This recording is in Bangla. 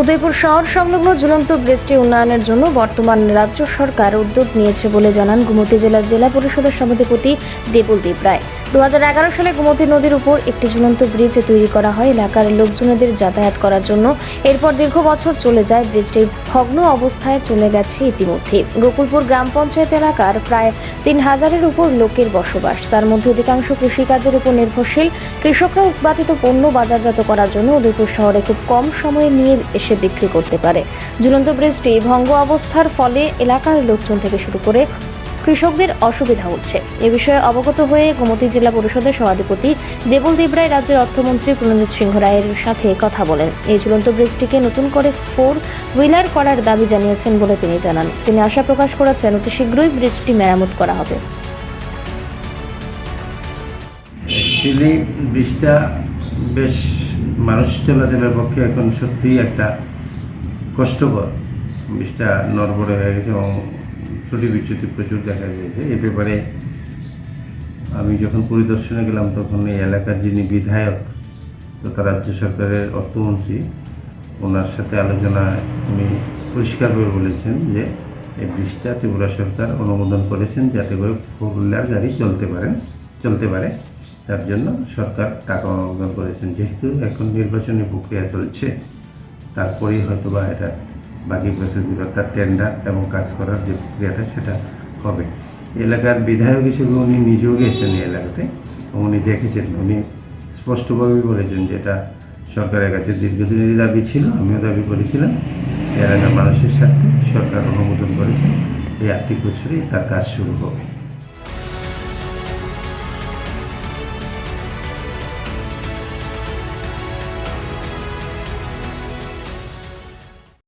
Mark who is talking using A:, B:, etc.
A: উদয়পুর শহর সংলগ্ন ঝুলন্ত ব্রিজটি উন্নয়নের জন্য বর্তমান রাজ্য সরকার উদ্যোগ নিয়েছে বলে জানান গুমতি জেলার জেলা পরিষদের সভাধিপতি দেবুল দেব রায়। দু হাজার এগারো সালে গুমতি নদীর উপর একটি ঝুলন্ত ব্রিজ তৈরি করা হয়। এলাকার লোকজনদের যাতায়াত করার জন্য। এরপর দীর্ঘ বছর চলে যায় ব্রিজটি ভগ্ন অবস্থায় চলে গেছে ইতিমধ্যে। গোকুলপুর গ্রাম পঞ্চায়েত এলাকার প্রায় তিন হাজারের উপর লোকের বসবাস। তার মধ্যে অধিকাংশ কৃষিকাজের উপর নির্ভরশীল। কৃষকরা উৎপাদিত পণ্য বাজারজাত করার জন্য উদয়পুর শহরে খুব কম সময়ে নিয়ে এসে বিক্রি করতে পারে। ঝুলন্ত ব্রিজটি ভঙ্গ অবস্থার ফলে এলাকার লোকজন থেকে শুরু করে কৃষকদের অসুবিধা হচ্ছে। এ বিষয়ে অবগত হয়ে গোমতী জেলা পরিষদের সভাধিপতি দেবল দেবরায় রাজ্যের অর্থমন্ত্রী প্রণজিৎ সিংহ রায়ের সাথে কথা বলেন। এই ঝুলন্ত ব্রিজটিকে নতুন করে ফোর হুইলার করার দাবি জানিয়েছেন বলে তিনি জানান। তিনি আশা প্রকাশ করেছেন, অতি শীঘ্রই ব্রিজটি মেরামত করা হবে।
B: অ্যাকচুয়ালি ব্রিজটা বেশ মানুষ চলাচলের পক্ষে এখন সত্যিই একটা কষ্টকর। ব্রিজটা নড়বড়ে হয়ে গেছে এবং ত্রুটি বিচ্যুতি প্রচুর দেখা গিয়েছে এ ব্যাপারে আমি যখন পরিদর্শনে গেলাম, তখন এই এলাকার যিনি বিধায়ক তথা রাজ্য সরকারের অর্থমন্ত্রী, ওনার সাথে আলোচনায় উনি পরিষ্কারভাবে বলেছেন যে, এই ব্রিজটা ত্রিপুরা সরকার অনুমোদন করেছেন যাতে করে ফোর গাড়ি চলতে পারেন, চলতে পারে। তার জন্য সরকার টাকা অনুমোদন করেছেন। যেহেতু এখন নির্বাচনী প্রক্রিয়া চলছে, তারপরেই হয়তো বা এটা বাকি প্রসেসগুলো অর্থাৎ টেন্ডার এবং কাজ করার যে প্রক্রিয়াটা সেটা হবে। এলাকার বিধায়ক হিসেবে উনি নিজেও গেছেন এই এলাকাতে উনি দেখেছেন, উনি স্পষ্টভাবেই বলেছেন যে এটা সরকারের কাছে দীর্ঘদিনের দাবি ছিল, আমিও দাবি করেছিলাম। এলাকার মানুষের স্বার্থে সরকার অনুমোদন করেছে। এই আর্থিক বছরেই তার কাজ শুরু হবে।